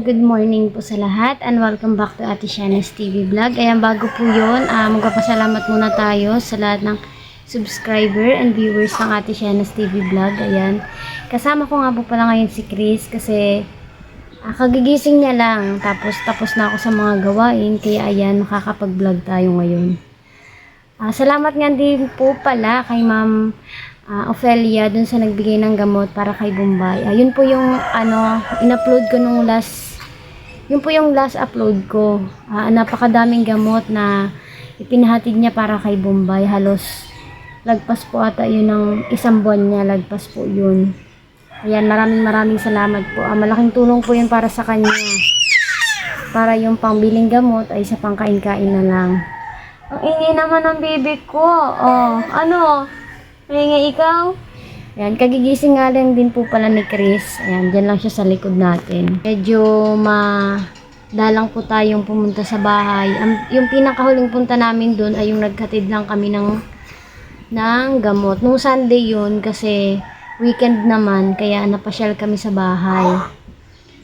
Good morning po sa lahat and welcome back to Ate Shana's TV Vlog. Ayan, bago po yun, uh, magpapasalamat muna tayo sa lahat ng subscriber and viewers ng Ate Shana's TV Vlog. Ayan, kasama ko nga po pala ngayon si Chris kasi ah, kagigising niya lang. Tapos tapos na ako sa mga gawain kaya ayan, makakapag-vlog tayo ngayon. Ah, salamat nga din po pala kay Ma'am ah, Ophelia dun sa nagbigay ng gamot para kay Bombay. Ayun po yung ano, in-upload ko nung last yun po yung last upload ko. Ah, napakadaming gamot na ipinahatid niya para kay Bombay. Halos lagpas po ata yun ng isang buwan niya. Lagpas po yun. Ayan, maraming maraming salamat po. Ah, malaking tulong po yun para sa kanya. Para yung pangbiling gamot ay sa pangkain-kain na lang. Ang ingay naman ng baby ko. Oh, ano? Ingay ikaw? Ayan, kagigising nga lang din po pala ni Chris. Ayan, dyan lang siya sa likod natin. Medyo ma... Dalang po tayong pumunta sa bahay. Ang, yung pinakahuling punta namin doon ay yung nagkatid lang kami ng, ng gamot. Nung Sunday yun kasi weekend naman kaya napasyal kami sa bahay.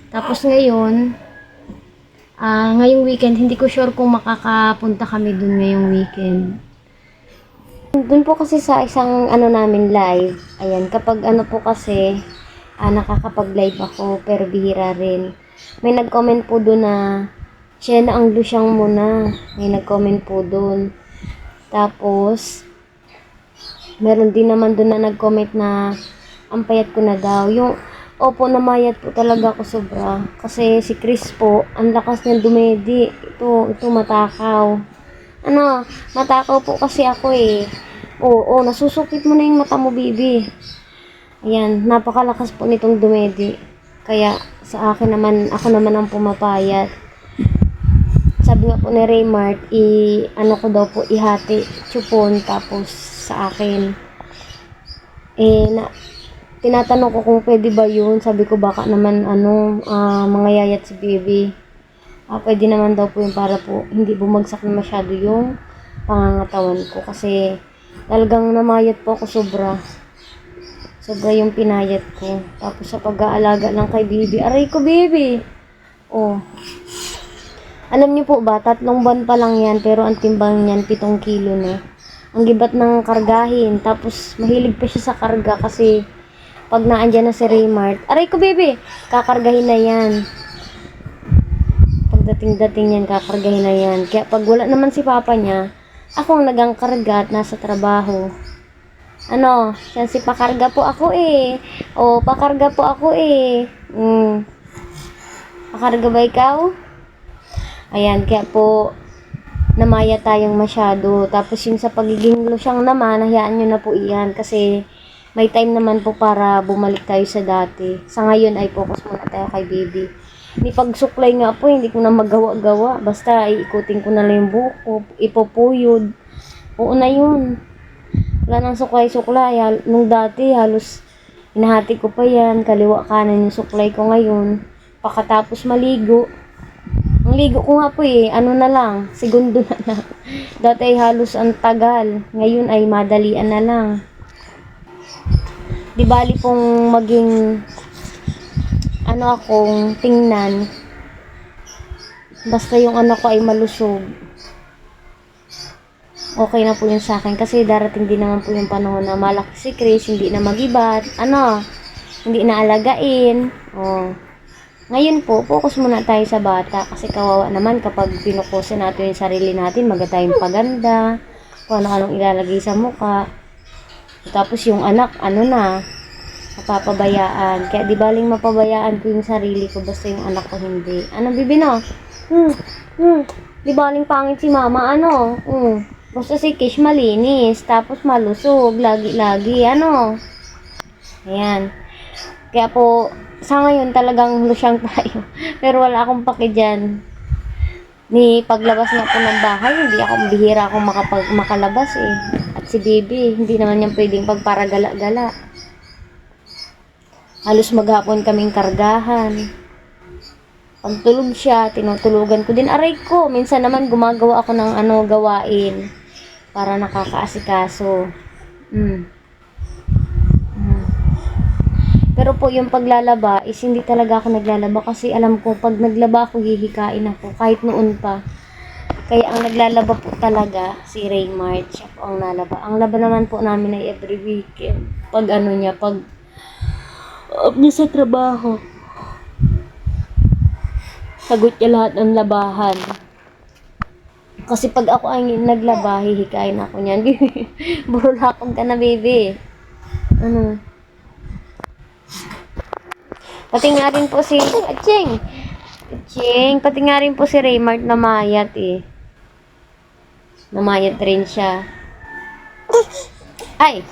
Tapos ngayon, Ah, ngayong weekend, hindi ko sure kung makakapunta kami dun ngayong weekend. Dun po kasi sa isang ano namin live, ayan, kapag ano po kasi, ah, nakakapag-live ako, pero bihira rin. May nag-comment po dun na, siya na ang lusyang muna. May nag-comment po dun. Tapos, meron din naman dun na nag-comment na, ang payat ko na daw. Yung, Opo, namayat po talaga ako sobra. Kasi si Chris po, ang lakas niya dumedi. Ito, ito matakaw. Ano, matakaw po kasi ako eh. Oo, oo, nasusukit mo na yung mata mo, bibi. Ayan, napakalakas po nitong dumedi. Kaya sa akin naman, ako naman ang pumapayat. Sabi nga po ni Raymart, i ano ko daw po ihati chupon tapos sa akin. Eh na tinatanong ko kung pwede ba yun. Sabi ko baka naman ano, ah, mga yayat si baby. Ah, pwede naman daw po yun para po hindi bumagsak na masyado yung pangangatawan ko. Kasi talagang namayat po ako sobra. Sobra yung pinayat ko. Tapos sa pag-aalaga ng kay baby. Aray ko baby! Oh. Alam niyo po ba, tatlong buwan pa lang yan, pero ang timbang niyan, pitong kilo na. Ang gibat ng kargahin, tapos mahilig pa siya sa karga kasi pag naandyan na si Raymart, aray ko baby, kakargahin na yan. Pagdating-dating yan, kakargahin na yan. Kaya pag wala naman si papa niya, ako ang nagang karga at nasa trabaho. Ano, yan si pakarga po ako eh. O, pakarga po ako eh. Mm. Pakarga ba ikaw? Ayan, kaya po, namaya tayong masyado. Tapos yung sa pagiging losyang naman, hayaan nyo na po iyan. Kasi, may time naman po para bumalik tayo sa dati. Sa ngayon ay focus muna tayo kay baby. Ni pagsuklay nga po, hindi ko na magawa-gawa. Basta iikutin ko na lang yung buhok ko, ipopuyod. Oo na yun. Wala nang suklay-suklay. Nung dati, halos hinahati ko pa yan. Kaliwa kanan yung suklay ko ngayon. Pakatapos maligo. Ang ligo ko nga po eh, ano na lang, segundo na lang. Dati ay halos ang tagal. Ngayon ay madalian na lang di bali pong maging ano akong tingnan. Basta yung anak ko ay malusog. Okay na po yun sa akin kasi darating din naman po yung panahon na malaki si Chris hindi na magibat. Ano? Hindi na alagain. Oh. ngayon po focus muna tayo sa bata kasi kawawa naman kapag pinukusin natin yung sarili natin maga tayong paganda. Kung ano-anong ilalagay sa mukha. Tapos yung anak, ano na, mapapabayaan. Kaya di baling mapabayaan ko yung sarili ko, basta yung anak ko hindi. Ano, bibi no? Hmm, hmm, di baling pangit si mama, ano? Hmm, basta si Kish malinis, tapos malusog, lagi-lagi, ano? Ayan. Kaya po, sa ngayon talagang lusyang tayo. Pero wala akong paki dyan. Ni paglabas nga po ng bahay, hindi ako bihira akong makapag, makalabas eh. At si baby, hindi naman yan pwedeng pagparagala-gala. Halos maghapon kaming kargahan. Pag tulog siya, tinutulugan ko din. Aray ko, minsan naman gumagawa ako ng ano, gawain para nakakaasikaso. Mm. Mm. Pero po yung paglalaba is hindi talaga ako naglalaba kasi alam ko pag naglaba ako hihikain ako kahit noon pa. Kaya ang naglalaba po talaga si Raymart, siya po ang nalaba. Ang laba naman po namin ay every weekend. Pag ano niya, pag up niya sa trabaho. Sagot niya lahat ng labahan. Kasi pag ako ay naglaba, hihikain ako niyan. Burulakog ka na, baby. Ano? Pati nga rin po si... Aching! Aching! Pati nga rin po si Raymart namayat eh. Namayat rin siya. Ay!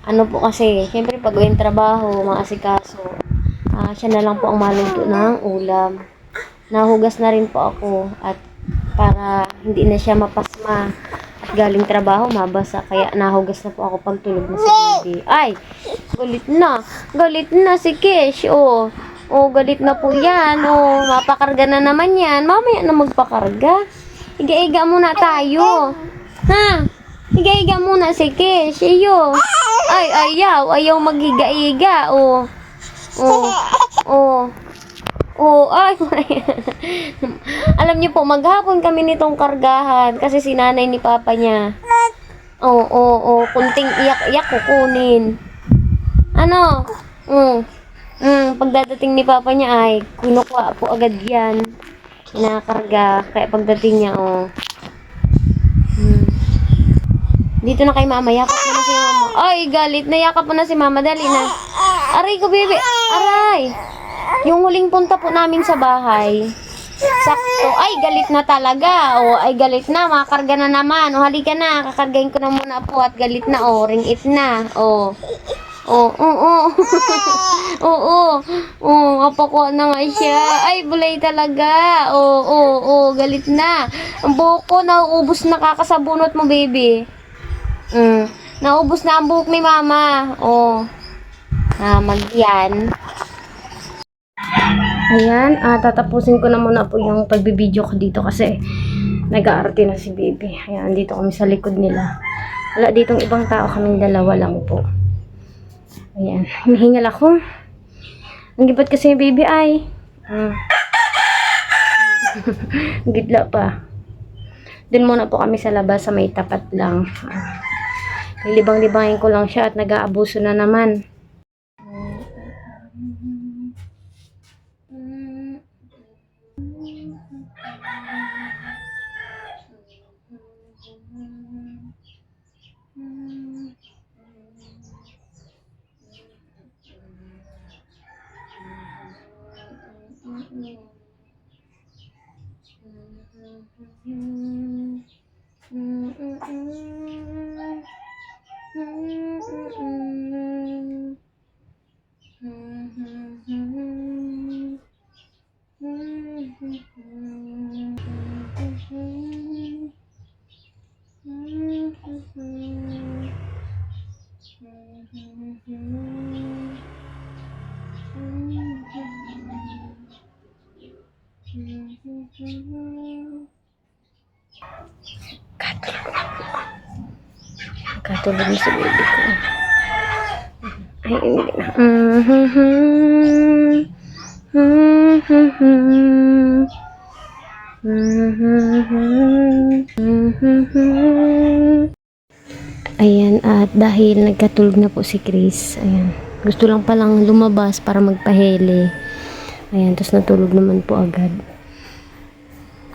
Ano po kasi, siyempre pag yung trabaho, mga asikaso, ah, siya na lang po ang maluto ng ulam. Nahugas na rin po ako at para hindi na siya mapasma at galing trabaho, mabasa. Kaya nahugas na po ako pag tulog na si baby. Ay! Galit na. Galit na si Kish. Oh. Oh, galit na po yan. Oh, mapakarga na naman yan. Mamaya na magpakarga. Iga-iga muna tayo. Ha? Iga-iga muna si Kish. Iyo. Ay, ayaw. Ayaw maghiga-iga. Oh. Oh. Oh. Oh, ay, alam niyo po, maghapon kami nitong kargahan kasi si nanay ni papa niya. Oo, oo, oo, kunting iyak-iyak kukunin. Ano? Mm. Mm, pagdadating ni papa niya ay kinukuha po agad yan. Inakarga. Kaya pagdating niya, oh. Dito na kay mama. Yakap mo na si mama. Ay, galit na. Yakap mo na si mama. Dali na. Aray ko, baby. Aray. Yung huling punta po namin sa bahay. Sakto. Ay, galit na talaga. O, ay, galit na. Makakarga na naman. O, halika na. Kakargahin ko na muna po at galit na. O, ring it na. O. Oo, oo, oo. Oo, kapakuha na nga siya. Ay, bulay talaga. Oo, oo, oo, galit na. Ang buhok ko, nauubos na kakasabunot mo, baby. Mm. Naubos na ang buhok ni mama. Oo. Ah, magyan. Ayan, ah, tatapusin ko na muna po yung pagbibideo ko dito kasi nag-aarte na si baby. Ayan, dito kami sa likod nila. Wala ditong ibang tao, kaming dalawa lang po. Ayan, hinihingal ako. Ang gibat kasi yung baby ay. Mm. Gidla pa. Doon muna po kami sa labas sa may tapat lang. Ah. Libang-libangin ko lang siya at nag-aabuso na naman. Katulog ko. Ay, hindi na. Ayan, at dahil nagkatulog na po si Chris, ayan, gusto lang palang lumabas para magpahele. Ayan, tapos natulog naman po agad.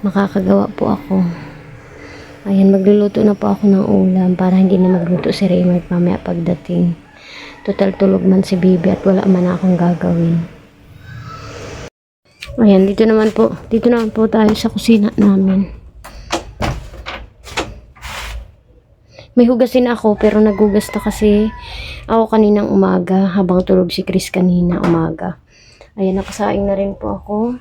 Makakagawa po ako. Ayan, magluluto na po ako ng ulam para hindi na magluto si Raymond mamaya pagdating. Total tulog man si baby at wala man akong gagawin. Ayan, dito naman po. Dito naman po tayo sa kusina namin. May hugasin ako pero nagugas na kasi ako kaninang umaga habang tulog si Chris kanina umaga. Ayan, nakasaing na rin po ako.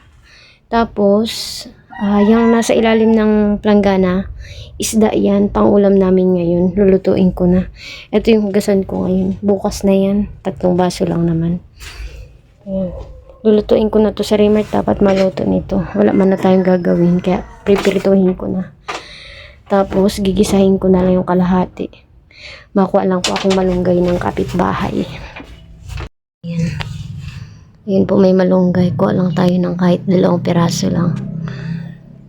Tapos, ah yung nasa ilalim ng planggana, isda yan, pang ulam namin ngayon. Lulutuin ko na. Ito yung hugasan ko ngayon. Bukas na yan. Tatlong baso lang naman. Ayan. Lulutuin ko na to sa remote. Dapat maluto nito. Wala man na tayong gagawin. Kaya pripirituhin ko na. Tapos, gigisahin ko na lang yung kalahati. Makuha lang po akong malunggay ng kapitbahay. Ayan. Yun po may malunggay. Kuha lang tayo ng kahit dalawang piraso lang.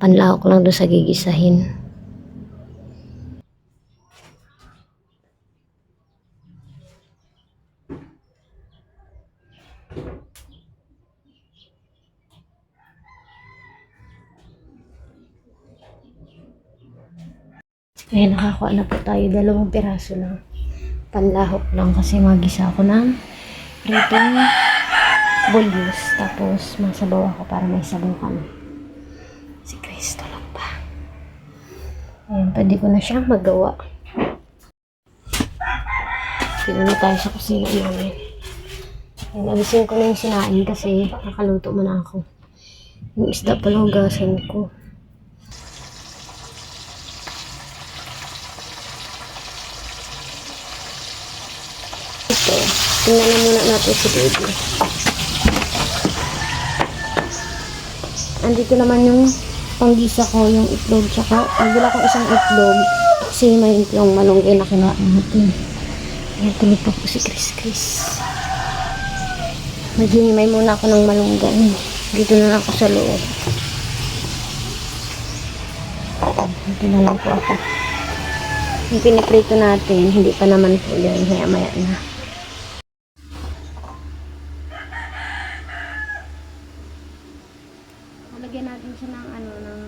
Panlahok lang doon sa gigisahin. Ayan, nakakuha na po tayo. Dalawang piraso lang. Panlahok lang kasi magisa ako ng pritong bulyos. Tapos, masabaw ako para may sabaw kami. Si Kristo lang pa. Ayan, pwede ko na siyang magawa. Dito na tayo sa kusina namin. Ayan, alisin ko na yung sinain kasi nakaluto mo na ako. Yung isda pala hugasan ko. Ito, tingnan na muna natin si baby. Andito naman yung panggisa ko, yung itlog, tsaka nagdala ko isang itlog kasi may yung malunggay na kinain natin. Ayan, tulog pa po si Chris Chris. Maghihimay muna ako ng malunggay. Dito na ako sa loob. Dito na lang po ako. Yung piniprito natin, hindi pa naman po yan. Maya maya na. Natin siya ng ano, ng...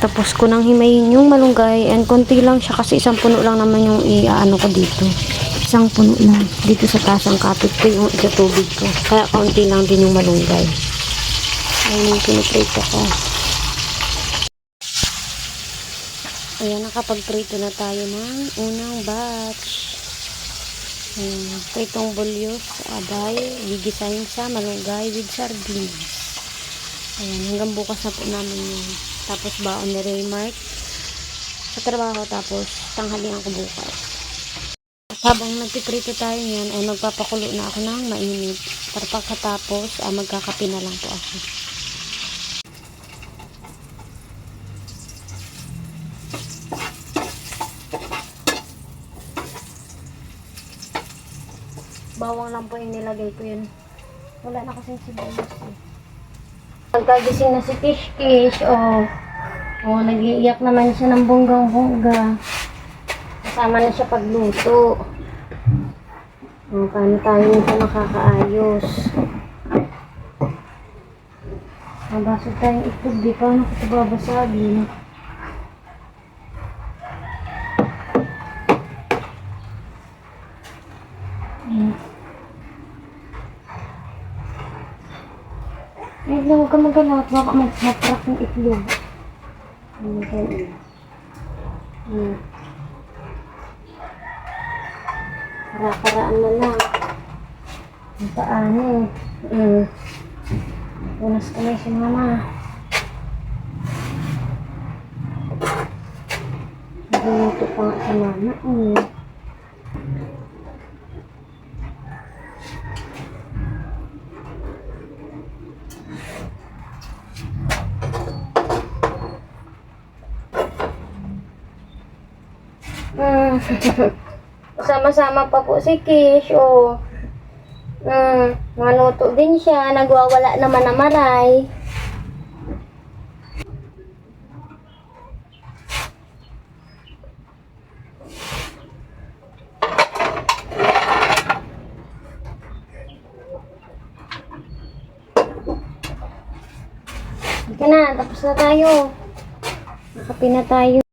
Tapos ko nang himayin yung malunggay and konti lang siya kasi isang puno lang naman yung i-ano ko dito. Isang puno lang. Dito sa tasang kapit ko yung itutubig ko. Kaya konti lang din yung malunggay. Ayun yung piniprito ko. Ayan, nakapagprito na tayo ng unang batch. Ayan, pritong bulyos, abay, gigisahin sa malunggay with sardines. Ayan, hanggang bukas na po namin yun. Tapos baon ni Raymark sa trabaho, tapos tanghalian ko bukas. Habang nagpiprito tayo yan, ay magpapakulo na ako ng mainit. Para pagkatapos, ah, magkakape na lang po ako. Bawang lang po yung nilagay ko yun. Wala na kasing sibuyas eh. Pagkagising na si Kish Kish, oh. Oh, nag-iiyak naman siya ng bonggang-bongga. Kasama na siya pagluto. Oh, paano tayo nito makakaayos? Mabasag tayong itlog, di paano ko ito babasagin? Ayan. Ay, huwag ka magalawat. Baka mag-hatrak ng itlog. Ayan, ganyan. Ayan. Para-paraan na lang. Ang paano. Mm. Punas ka na si mama. Nagluluto pa nga si mama. Mm. Mm. Sama-sama pa po si Kish, oh. Mm, manuto din siya, nagwawala naman na maray. Sige na, tapos na tayo. Nakapi na tayo.